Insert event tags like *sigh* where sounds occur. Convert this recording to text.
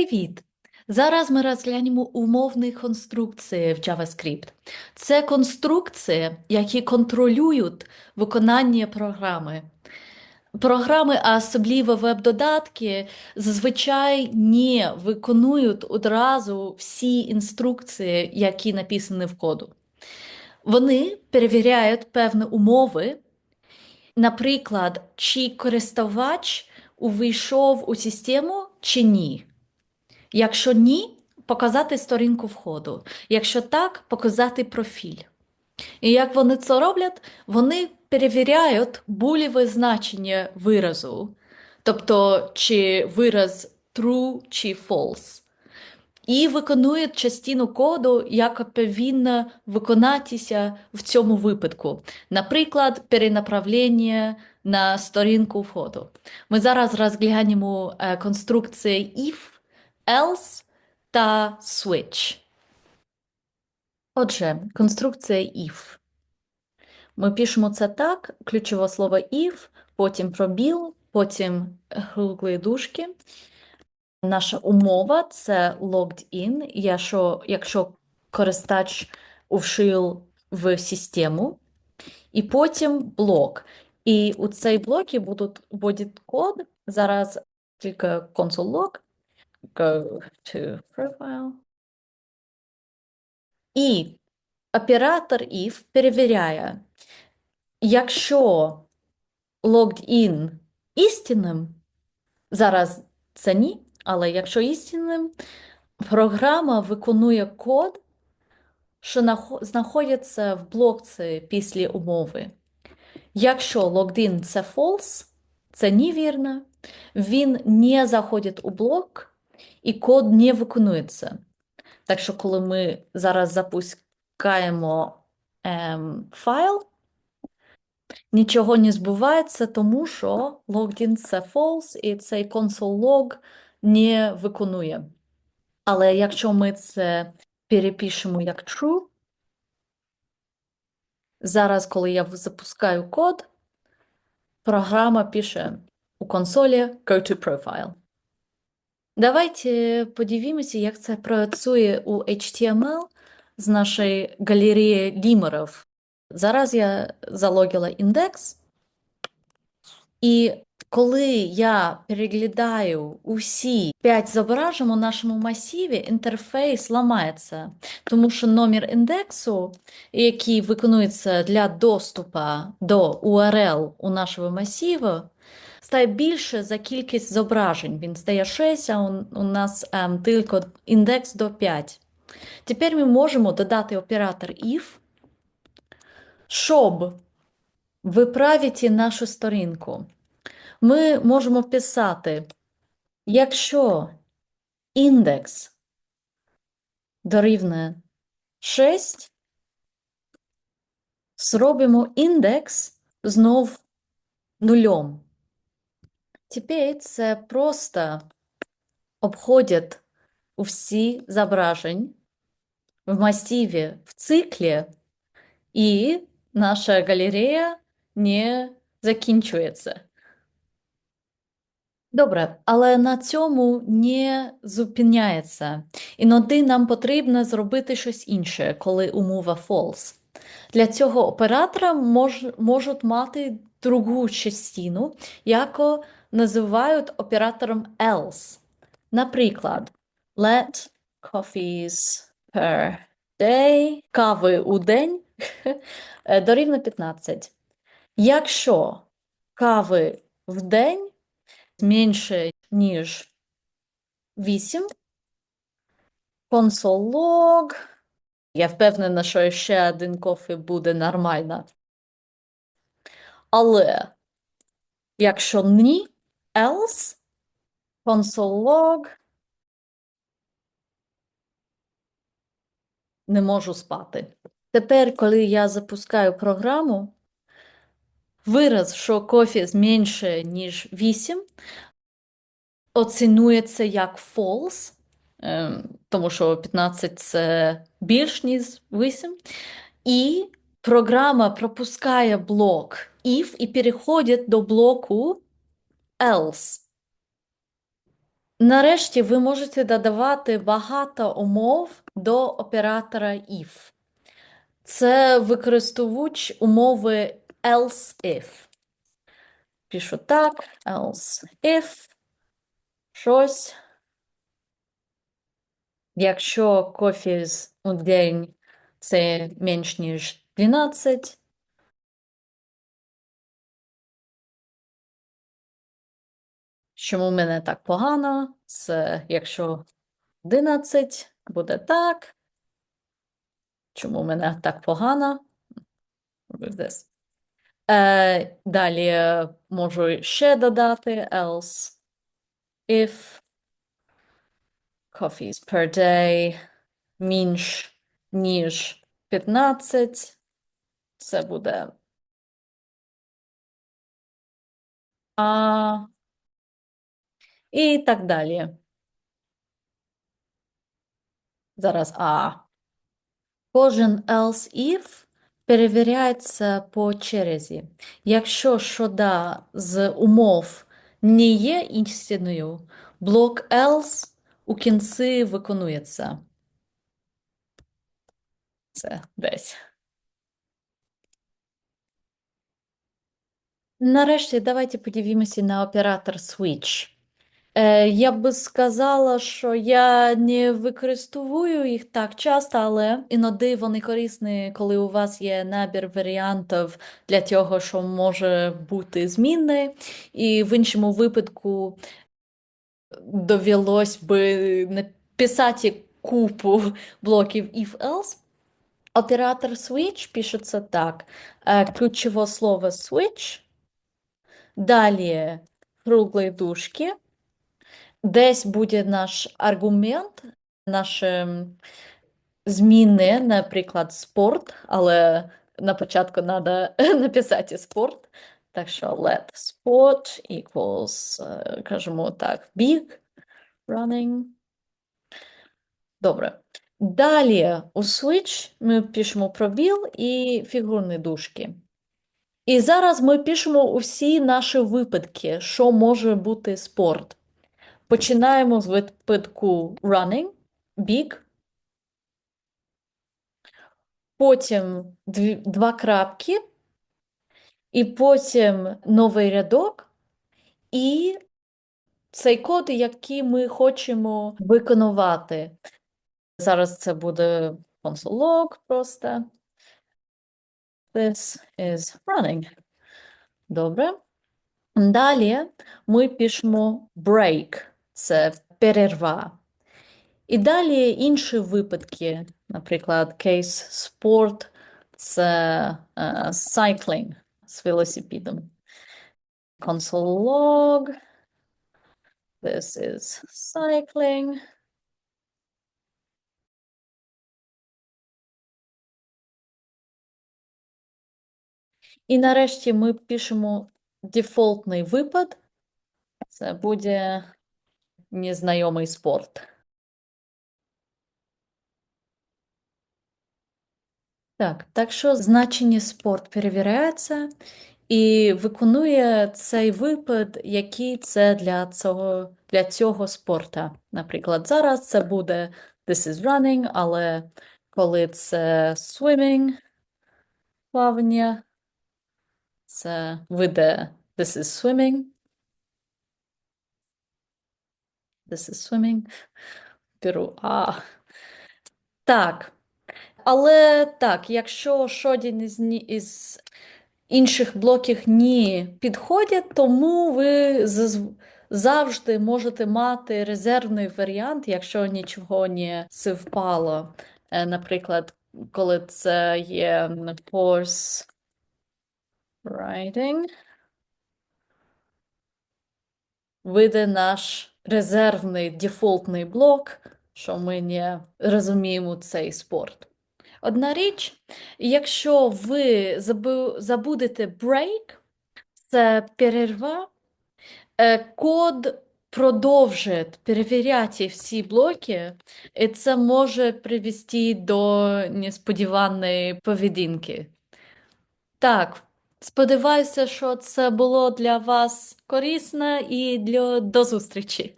Привіт! Зараз ми розглянемо умовні конструкції в JavaScript. Це конструкції, які контролюють виконання програми. Програми, а особливо веб-додатки, зазвичай не виконують одразу всі інструкції, які написані в коду. Вони перевіряють певні умови, наприклад, чи користувач увійшов у систему чи ні. Якщо ні, показати сторінку входу. Якщо так, показати профіль. І як вони це роблять? Вони перевіряють булеве значення виразу, тобто чи вираз true чи false. І виконують частину коду, яка повинна виконатися в цьому випадку. Наприклад, перенаправлення на сторінку входу. Ми зараз розглянемо е, конструкції if, else та switch. Отже, конструкція if. Ми пишемо це так: ключове слово if, потім пробіл, потім круглі дужки. Наша умова це logged in, якщо, якщо користач увшив в систему, і потім блок. І у цей блокі будуть вводити код. Зараз тільки console log. Go to profile. І оператор if перевіряє, якщо logged in істинним, зараз це ні, але якщо істинним, програма виконує код, що знаходиться в блокці після умови. Якщо logged in це false, це невірно, він не заходить у блок і код не виконується. Так що, коли ми зараз запускаємо ем, файл, нічого не збувається, тому що logged in це false, і цей console log не виконує. Але якщо ми це перепишемо як true, зараз, коли я запускаю код, програма пише у консолі Go to Profile. Давайте подивимося, як це працює у HTML з нашої галереї лімерів. Зараз я залогила індекс, і коли я переглядаю усі 5 зображень у нашому масиві, інтерфейс ламається, тому що номер індексу, який виконується для доступу до URL у нашого масиву, стає більше за кількість зображень. Він стає 6, а у, нас ем, тільки індекс до 5. Тепер ми можемо додати оператор if, щоб виправити нашу сторінку. Ми можемо писати, якщо індекс дорівнює 6, зробимо індекс знов нульом. Тепер це просто обходить усі зображень в масиві в циклі, і наша галерея не закінчується. Добре, але на цьому не зупиняється. Іноді нам потрібно зробити щось інше, коли умова false. Для цього оператора мож, можуть мати другу частину, яку називають оператором else. Наприклад, let coffees per day, кави у день *laughs* дорівнює 15. Якщо кави в день менше, ніж 8, console log, я впевнена, що ще один кофе буде нормально. Але якщо ні, else, console log, не можу спати. Тепер, коли я запускаю програму, вираз, що кофе менше, ніж 8, оцінується як false, ем, тому що 15 це більш ніж 8. І програма пропускає блок if і переходить до блоку else. Нарешті ви можете додавати багато умов до оператора if. Це використовуч умови else if. Пишу так, else if. Щось. Якщо кофі з- день це менш ніж 12, чому в мене так погано? Це якщо 11 буде так. Чому в мене так погано? Е, далі е, можу ще додати else if coffees per day менш ніж 15. Це буде а і так далі. Зараз а. Кожен else if перевіряється по черзі. Якщо щода з умов не є істинною, блок else у кінці виконується. Це десь. Нарешті давайте подивимося на оператор switch. Е, я би сказала, що я не використовую їх так часто, але іноді вони корисні, коли у вас є набір варіантів для того, що може бути змінне, і в іншому випадку довелось би написати купу *laughs* блоків if-else. Оператор switch пишеться так. Е, Ключове слово switch. Далі круглі дужки. Десь буде наш аргумент, наші зміни, наприклад, спорт, але на початку треба *laughs* написати спорт. Так що let sport equals, е, кажемо так, big, running. Добре. Далі у switch ми пишемо пробіл і фігурні дужки. І зараз ми пишемо усі наші випадки, що може бути спорт. Починаємо з випадку running, big, потім дві, два крапки, і потім новий рядок, і цей код, який ми хочемо виконувати. Зараз це буде log просто. This is running. Добре. Далі ми пишемо break, це перерва. І далі інші випадки, наприклад, case sport, це е, cycling з велосипедом. Console log. This is cycling. І нарешті ми пишемо дефолтний випад. Це буде незнайомий спорт. Так, так що значення спорт перевіряється і виконує цей випад, який це для цього, для цього спорта. Наприклад, зараз це буде this is running, але коли це swimming, плавання, це вийде this is swimming. This is swimming. Беру А. Так. Але так, якщо жоден із, із інших блоків не підходять, тому ви завжди можете мати резервний варіант, якщо нічого не співпало. Е, Наприклад, коли це є horse riding, вийде наш резервний дефолтний блок, що ми не розуміємо цей спорт. Одна річ, якщо ви забудете break, це перерва, е, код продовжить перевіряти всі блоки, і це може привести до несподіваної поведінки. Так, сподіваюся, що це було для вас корисно і для... до зустрічі.